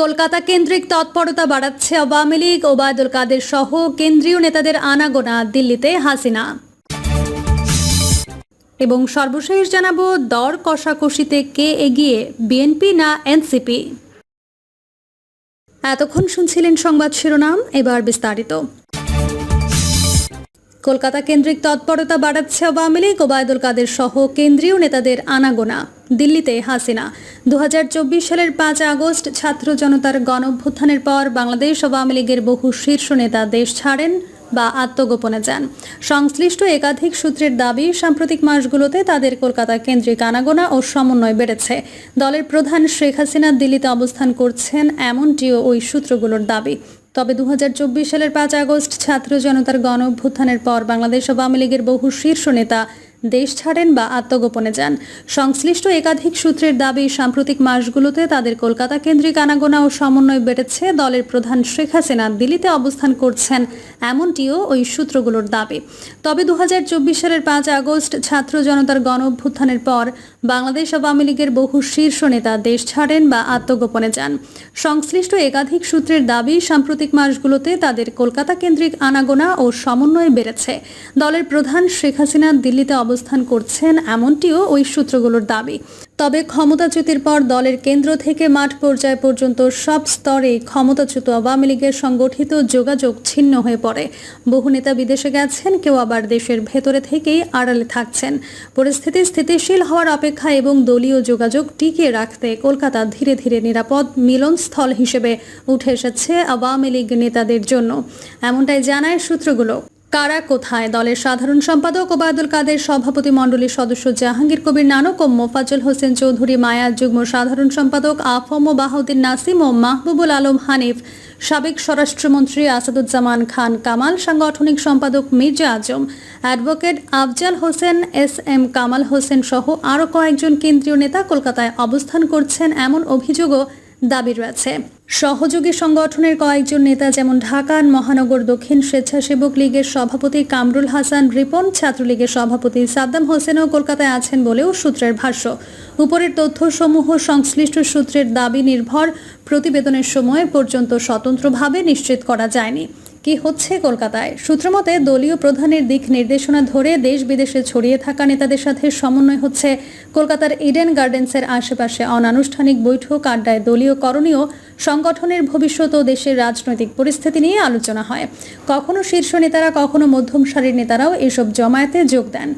কলকাতা কেন্দ্রিক তৎপরতা বাড়াচ্ছে আওয়ামী লীগ, ওবায়দুল কাদের সহ কেন্দ্রীয় নেতাদের আনাগোনা দিল্লিতে হাসিনা। এবং সর্বশেষ জানাব, দর কষাকষিতে কে এগিয়ে, বিএনপি না এনসিপি? এতক্ষণ শুনছিলেন সংবাদ শিরোনাম, এবার বিস্তারিত। কলকাতা কেন্দ্রিক তৎপরতা বাড়াচ্ছে আওয়ামী লীগ ওবায়দুল কাদের সহ কেন্দ্রীয় নেতাদের আনাগোনা। দিল্লিতে হাসিনা। দুহাজার চব্বিশ সালের পাঁচ আগস্ট ছাত্র জনতার গণঅভ্যুত্থানের পর বাংলাদেশ আওয়ামী লীগের বহু শীর্ষ নেতা দেশ ছাড়েন বা আত্মগোপনে যান। সংশ্লিষ্ট একাধিক সূত্রের দাবি, সাম্প্রতিক মাসগুলোতে তাদের কলকাতা কেন্দ্রিক আনাগোনা ও সমন্বয় বেড়েছে। দলের প্রধান শেখ হাসিনা দিল্লিতে অবস্থান করছেন, এমনটিও ওই সূত্রগুলোর দাবি। তবে দু হাজার চব্বিশ সালের পাঁচ আগস্ট ছাত্র জনতার গণ অভ্যুত্থানের পর বাংলাদেশ আওয়ামী লীগের বহু শীর্ষ নেতা দেশ ছাড়েন বা আত্মগোপনে যান। সংশ্লিষ্ট একাধিক সূত্রের দাবি, সাম্প্রতিক মাসগুলোতে তাদের কলকাতা কেন্দ্রিক আনাগোনা ও সমন্বয় বেড়েছে। দলের প্রধান শেখ হাসিনা দিল্লিতে অবস্থান করছেন এমনটিও ওই সূত্রগুলোর দাবি। তবে দু হাজার চব্বিশ সালের পাঁচ আগস্ট ছাত্র জনতার গণ অভ্যুত্থানের পর বাংলাদেশ আওয়ামী লীগের বহু শীর্ষ নেতা দেশ ছাড়েন বা আত্মগোপনে যান। সংশ্লিষ্ট একাধিক সূত্রের দাবি, সাম্প্রতিক মাসগুলোতে তাদের কলকাতা কেন্দ্রিক আনাগোনা ও সমন্বয় বেড়েছে। দলের প্রধান শেখ হাসিনা দিল্লিতে অবস্থান করছেন এমনটিও ওই সূত্রগুলোর দাবি। তবে ক্ষমতাচ্যুতির পর দলের কেন্দ্র থেকে মাঠ পর্যায় পর্যন্ত সব স্তরে ক্ষমতাচ্যুত আওয়ামী লীগের সংগঠিত যোগাযোগ ছিন্ন হয়ে পড়ে। বহু নেতা বিদেশে গেছেন, কেউ আবার দেশের ভেতরে থেকেই আড়ালে থাকছেন। পরিস্থিতি স্থিতিশীল হওয়ার অপেক্ষা এবং দলীয় যোগাযোগ টিকিয়ে রাখতে কলকাতা ধীরে ধীরে নিরাপদ মিলনস্থল হিসেবে উঠে এসেছে আওয়ামী লীগ নেতাদের জন্য। এমনটাই জানায় সূত্রগুলো। কারা, কোথায়? দলের সাধারণ সম্পাদক ওবায়দুল কাদের সভাপতি মণ্ডলীর সদস্য জাহাঙ্গীর কবির নানক ও মোফাজ্জল হোসেন চৌধুরী মায়া যুগ্ম সাধারণ সম্পাদক আফম ও বাহাউদ্দিন নাসিম ও মাহবুবুল আলম হানিফ, সাবেক স্বরাষ্ট্রমন্ত্রী আসাদুজ্জামান খান কামাল, সাংগঠনিক সম্পাদক Mirza Azam, advocate Afzal Hossain S M Kamal Hossain সহ আরও কয়েকজন কেন্দ্রীয় নেতা কলকাতায় অবস্থান করছেন এমন অভিযোগও দাবি রয়েছে। সহযোগী সংগঠনের কয়েকজন নেতা যেমন ঢাকান মহানগর দক্ষিণ স্বেচ্ছাসেবক লীগের সভাপতি কামরুল হাসান, রিপন ছাত্রলীগের সভাপতি সাদ্দাম হোসেনও কলকাতায় আছেন বলেও সূত্রের ভাষ্য। উপরের তথ্যসমূহ সংশ্লিষ্ট সূত্রের দাবি নির্ভর, প্রতিবেদনের সময় পর্যন্ত স্বতন্ত্রভাবে নিশ্চিত করা যায়নি। কি হচ্ছে কলকাতায়? সূত্রমতে দলীয় প্রধানের দিক নির্দেশনা ধরে দেশ বিদেশে ছড়িয়ে থাকা নেতাদের সাথে সমন্বয় হচ্ছে কলকাতার ইডেন গার্ডেন্সের আশেপাশে অনানুষ্ঠানিক বৈঠক, আড্ডায় দলীয় করণীয়, সংগঠনের ভবিষ্যৎ ও দেশের রাজনৈতিক পরিস্থিতি নিয়ে আলোচনা হয়। কখনো শীর্ষ নেতারা, কখনো মধ্যম সারির নেতারাও এসব জমায়েতে যোগ দেন।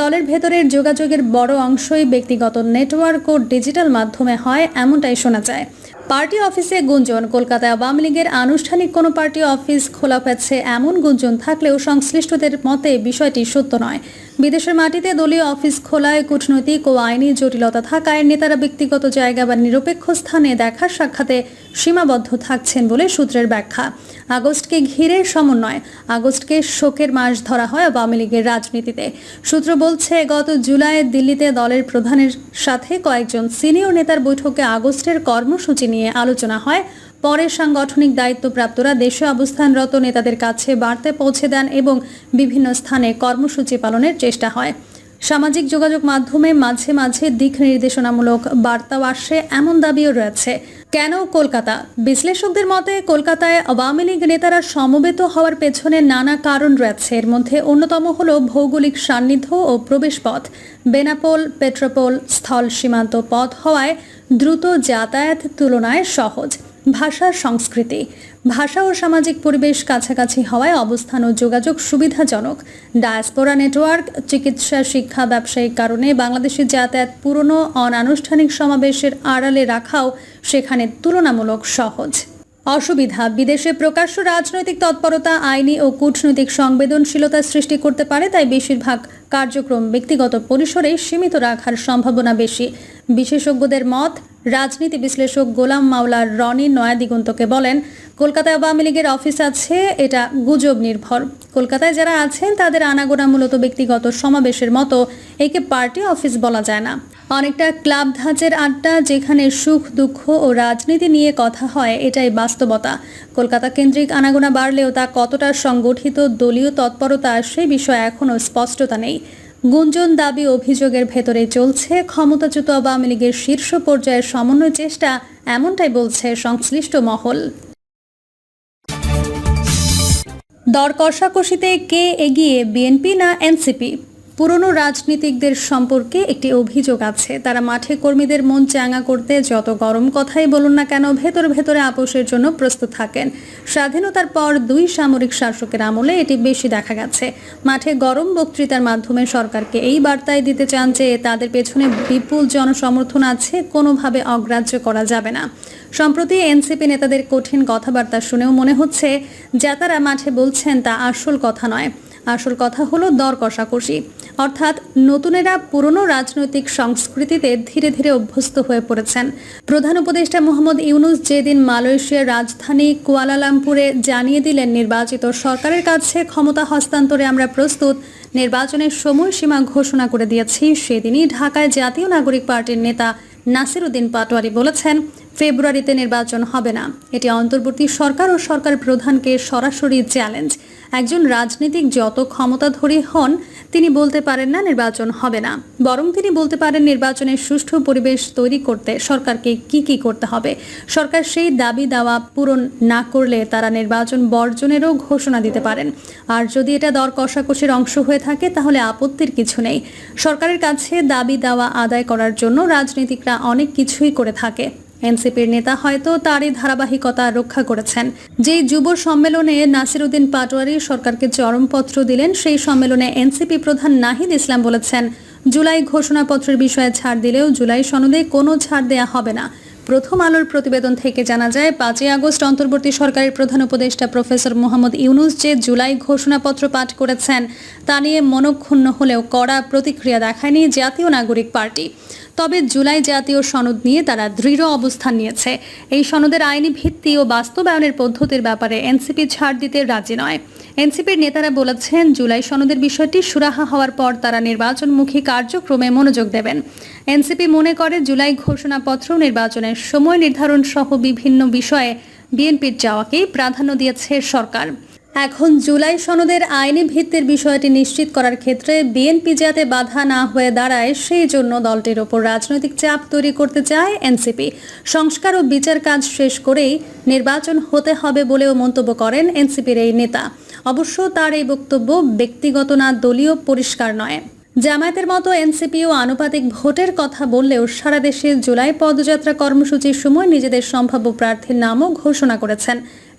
দলের ভেতরের যোগাযোগের বড় অংশই ব্যক্তিগত নেটওয়ার্ক ও ডিজিটাল মাধ্যমে হয়, এমনটাই শোনা যায়। পার্টি অফিসে গুঞ্জন। কলকাতায় আওয়ামী লীগের আনুষ্ঠানিক কোনো পার্টি অফিস খোলা পেয়েছে এমন গুঞ্জন থাকলেও সংশ্লিষ্টদের মতে বিষয়টি সত্য নয়। বিদেশের মাটিতে দলীয় অফিস খোলায় কূটনৈতিক ও আইনি জটিলতা থাকায় নেতারা ব্যক্তিগত জায়গা বা নিরপেক্ষ স্থানে দেখার সাক্ষাতে সীমাবদ্ধ থাকছেন বলে সূত্রের ব্যাখ্যা। আগস্টকে ঘিরে সমন্বয়, আগস্টকে শোকের মাস ধরা হয় আওয়ামী লীগের রাজনীতিতে। সূত্র বলছে, গত জুলাইয়ে দিল্লিতে দলের প্রধানের সাথে কয়েকজন সিনিয়র নেতার বৈঠকে আগস্টের কর্মসূচি নিয়ে আলোচনা হয়। পরে সাংগঠনিক দায়িত্বপ্রাপ্তরা দেশে অবস্থানরত নেতাদের কাছে বার্তা পৌঁছে দেন এবং বিভিন্ন স্থানে কর্মসূচি পালনের চেষ্টা হয়। সামাজিক যোগাযোগ মাধ্যমে মাঝে মাঝে দিক নির্দেশনামূলক বার্তাও আসে, এমন দাবিও রয়েছে। কেন কলকাতা? বিশ্লেষকদের মতে, কলকাতায় আওয়ামী লীগ নেতারা সমবেত হওয়ার পেছনে নানা কারণ রয়েছে। এর মধ্যে অন্যতম হল ভৌগোলিক সান্নিধ্য ও প্রবেশপথ। বেনাপোল, পেট্রোপোল স্থল সীমান্ত পথ হওয়ায় দ্রুত যাতায়াত তুলনায় সহজ। ভাষার সংস্কৃতি। ভাষা ও সামাজিক পরিবেশ কাছাকাছি হওয়ায় অবস্থান ও যোগাযোগ সুবিধাজনক। ডায়াসপোরা নেটওয়ার্ক, চিকিৎসা, শিক্ষা, ব্যবসায়িক কারণে বাংলাদেশের যাতায়াত পুরনো, অনানুষ্ঠানিক সমাবেশের আড়ালে রাখাও সেখানে তুলনামূলক সহজ। অসুবিধা, বিদেশে প্রকাশ্য রাজনৈতিক তৎপরতা, আইনি ও কূটনৈতিক সংবেদনশীলতা সৃষ্টি করতে পারে, তাই বেশিরভাগ কার্যক্রম ব্যক্তিগত পরিসরে সীমিত রাখার সম্ভাবনা বেশি। বিশেষজ্ঞদের মত রাজনীতি বিশ্লেষক গোলাম মাওলার রনি নয়াদিগন্তকে বলেন, কলকাতায় আওয়ামী লীগের অফিস আছে, এটা গুজব নির্ভর। কলকাতায় যারা আছেন, তাদের আনাগোনা মূলত ব্যক্তিগত সমাবেশের মতো। একে পার্টি অফিস বলা যায় না। অনেকটা ক্লাব ধাঁচের আড্ডা, যেখানে সুখ, দুঃখ ও রাজনীতি নিয়ে কথা হয়, এটাই বাস্তবতা। কলকাতা কেন্দ্রিক আনাগোনা বাড়লেও তা কতটা সংগঠিত, দলীয় তৎপরতা সেই বিষয়ে এখনও স্পষ্টতা নেই। গুঞ্জন দাবি অভিযোগের ভেতরে চলছে। ক্ষমতাচ্যুত আওয়ামী লীগের শীর্ষ পর্যায়ের সমন্বয় চেষ্টা এমনটাই বলছে সংশ্লিষ্ট মহল। দর কষাকষিতে কে এগিয়ে, বিএনপি না এনসিপি? পুরনো রাজনীতিকদের সম্পর্কে একটি অভিযোগ আছে। তারা মাঠে কর্মীদের মন চাঙ্গা করতে যত গরম কথাই বলুন না কেন, ভেতর ভেতরে আপোষের জন্য প্রস্তুত থাকেন। স্বাধীনতার পর দুই সামরিক শাসকের আমলে এটি বেশি দেখা গেছে। মাঠে গরম বক্তৃতার মাধ্যমে সরকারকে এই বার্তায় দিতে চান যে, তাদের পেছনে বিপুল জনসমর্থন আছে, কোনোভাবে অগ্রাহ্য করা যাবে না। সম্প্রতি এনসিপি নেতাদের কঠিন কথাবার্তা শুনেও মনে হচ্ছে, যা তারা মাঠে বলছেন তা আসল কথা নয়। আসল কথা হলো দর কষাকষি। অর্থাৎ নতুনেরা পুরনো রাজনৈতিক সংস্কৃতিতে ধীরে ধীরে অভ্যস্ত হয়ে পড়েছেন। প্রধান উপদেষ্টা মোহাম্মদ ইউনুস যেদিন মালয়েশিয়ার রাজধানী কুয়ালালামপুরে জানিয়ে দিলেন, নির্বাচিত সরকারের কাছে ক্ষমতা হস্তান্তরে আমরা প্রস্তুত, নির্বাচনের সময়সীমা ঘোষণা করে দিয়েছি, সেদিনই ঢাকায় জাতীয় নাগরিক পার্টির নেতা নাসির উদ্দিন পাটোয়ারি বলেছেন। ফেব্রুয়ারিতে নির্বাচন হবে না। এটি অন্তর্বর্তী সরকার ও সরকার প্রধানকে সরাসরি চ্যালেঞ্জ। একজন রাজনীতিক যত ক্ষমতাধরী হন, তিনি বলতে পারেন না নির্বাচন হবে না। বরং তিনি বলতে পারেন নির্বাচনের সুষ্ঠু পরিবেশ তৈরি করতে সরকারকে কি কি করতে হবে। সরকার সেই দাবি দাওয়া পূরণ না করলে তারা নির্বাচন বর্জনেরও ঘোষণা দিতে পারেন। আর যদি এটা দর কষাকষির অংশ হয়ে থাকে, তাহলে আপত্তির কিছু নেই। সরকারের কাছে দাবি দাওয়া আদায় করার জন্য রাজনীতিকরা অনেক কিছুই করে থাকে। এনসিপির নেতা হয়তো তারই ধারাবাহিকতা রক্ষা করেছেন। যেই যুব সম্মেলনে নাসিরুদ্দিন পাটোয়ারি সরকারকে চরমপত্র দিলেন, সেই সম্মেলনে এনসিপি প্রধান নাহিদ ইসলাম বলেছেন, জুলাই ঘোষণাপত্রের বিষয়ে ছাড় দিলেও জুলাই সনদে কোনো ছাড় দেয়া হবে না। প্রথম আলোর প্রতিবেদন থেকে জানা যায়, পাঁচই আগস্ট অন্তর্বর্তী সরকারের প্রধান উপদেষ্টা প্রফেসর মোহাম্মদ ইউনুস যে জুলাই ঘোষণাপত্র পাঠ করেছেন, তা নিয়ে মনক্ষুণ্ণ হলেও কড়া প্রতিক্রিয়া দেখায়নি জাতীয় নাগরিক পার্টি। তবে জুলাই জাতীয় সনদ নিয়ে তারা দৃঢ় অবস্থান নিয়েছে। এই সনদের আইনি ভিত্তি ও বাস্তবায়নের পদ্ধতির ব্যাপারে এনসিপি ছাড় দিতে রাজি নয়। এনসিপির নেতারা বলেছেন, জুলাই সনদের বিষয়টি সুরাহা হওয়ার পর তারা নির্বাচনমুখী কার্যক্রমে মনোযোগ দেবেন। এনসিপি মনে করে, জুলাই ঘোষণাপত্র নির্বাচনের সময় নির্ধারণ সহ বিভিন্ন বিষয়ে বিএনপির যাওয়াকেই প্রাধান্য দিয়েছে সরকার। এখন জুলাই সনদের আইনি ভিত্তির বিষয়টি নিশ্চিত করার ক্ষেত্রে বিএনপি যাতে বাধা না হয়ে দাঁড়ায়, সেই জন্য দলটির ওপর রাজনৈতিক চাপ তৈরি করতে চায় এনসিপি। সংস্কার ও বিচার কাজ শেষ করেই নির্বাচন হতে হবে বলেও মন্তব্য করেন এনসিপির এই নেতা। অবশ্য তার এই বক্তব্য ব্যক্তিগত না দলীয় পরিষ্কার নয়। জামায়াতের মতো এনসিপি ও আনুপাতিক ভোটের কথা বললেও সারা দেশে জুলাই পদযাত্রা কর্মসূচির সময় নিজেদের সম্ভাব্য প্রার্থীর নামও ঘোষণা করেছেন।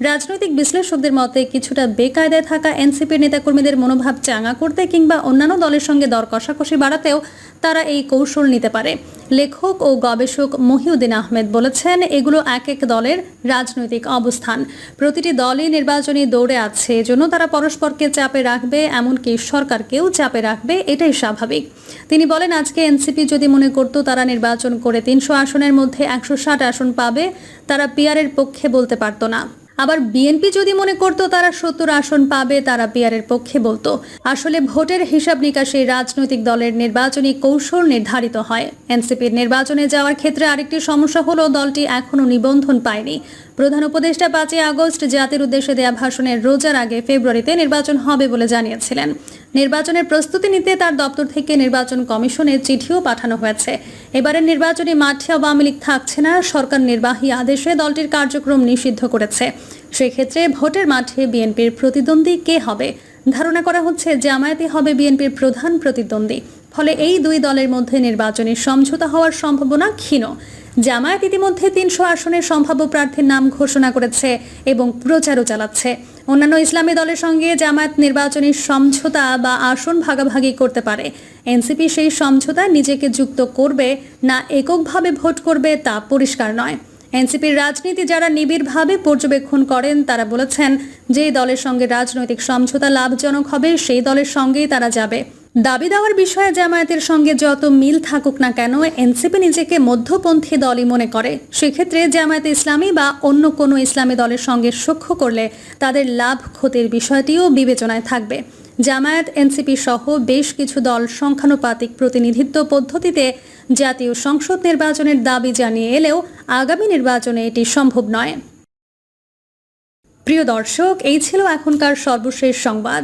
রাজনৈতিক বিশ্লেষকদের মতে, কিছুটা বেকায়দায় থাকা এনসিপির নেতাকর্মীদের মনোভাব চাঙা করতে কিংবা অন্যান্য দলের সঙ্গে দর কষাকষি বাড়াতেও তারা এই কৌশল নিতে পারে। লেখক ও গবেষক মহিউদ্দিন আহমেদ বলেছেন, এগুলো এক এক দলের রাজনৈতিক অবস্থান। প্রতিটি দলই নির্বাচনী দৌড়ে আছে, এজন্য তারা পরস্পরকে চাপে রাখবে, এমনকি সরকারকেও চাপে রাখবে, এটাই স্বাভাবিক। তিনি বলেন, আজকে এনসিপি যদি মনে করত তারা নির্বাচন করে তিনশো আসনের মধ্যে একশো ষাট আসন পাবে, তারা পিয়ারের পক্ষে বলতে পারতো না। আবার বিএনপি যদি মনে করত তারা সত্তর আসন পাবে, তারা পিয়ারের পক্ষে বলতো। আসলে ভোটের হিসাব নিকাশে রাজনৈতিক দলের নির্বাচনী কৌশল নির্ধারিত হয়। এনসিপির নির্বাচনে যাওয়ার ক্ষেত্রে আরেকটি সমস্যা হলো দলটি এখনও নিবন্ধন পায়নি। প্রধান উপদেষ্টা পাঁচই আগস্ট জাতির উদ্দেশ্যে দেয়া ভাষণের রোজার আগে ফেব্রুয়ারিতে নির্বাচন হবে বলে জানিয়েছিলেন। নির্বাচনের প্রস্তুতি নিতে তার দপ্তর থেকে নির্বাচন কমিশনের চিঠিও পাঠানো হয়েছে। এবারের নির্বাচনী মাঠে আওয়ামী লীগ থাকছে না, সরকার নির্বাহী আদেশে দলটির কার্যক্রম নিষিদ্ধ করেছে। সেক্ষেত্রে ভোটের মাঠে বিএনপির প্রতিদ্বন্দ্বী কে হবে? ধারণা করা হচ্ছে জামায়াতে হবে বিএনপির প্রধান প্রতিদ্বন্দ্বী। ফলে এই দুই দলের মধ্যে নির্বাচনী সমঝোতা হওয়ার সম্ভাবনা ক্ষীণ। জামায়াত ইতিমধ্যে তিনশো আসনের সম্ভাব্য প্রার্থীর নাম ঘোষণা করেছে এবং প্রচারও চালাচ্ছে। অন্যান্য ইসলামী দলের সঙ্গে জামায়াত নির্বাচনী সমঝোতা বা আসন ভাগাভাগি করতে পারে। এনসিপি সেই সমঝোতা নিজেকে যুক্ত করবে না এককভাবে ভোট করবে তা পরিষ্কার নয়। এনসিপির রাজনীতি যারা নিবিড়ভাবে পর্যবেক্ষণ করেন, তারা বলেছেন, যে দলের সঙ্গে রাজনৈতিক সমঝোতা লাভজনক হবে, সেই দলের সঙ্গেই তারা যাবে। দাবি দেওয়ার বিষয়ে জামায়াতের সঙ্গে যত মিল থাকুক না কেন, এনসিপি নিজেকে মধ্যপন্থী দলই মনে করে। সেক্ষেত্রে জামায়াত ইসলামী বা অন্য কোনো ইসলামী দলের সঙ্গে সখ্য করলে তাদের লাভ ক্ষতির বিষয়টিও বিবেচনায় থাকবে। জামায়াত, এনসিপি সহ বেশ কিছু দল সংখ্যানুপাতিক প্রতিনিধিত্ব পদ্ধতিতে জাতীয় সংসদ নির্বাচনের দাবি জানিয়ে এলেও আগামী নির্বাচনে এটি সম্ভব নয়। প্রিয় দর্শক, এই ছিল এখনকার সর্বশেষ সংবাদ।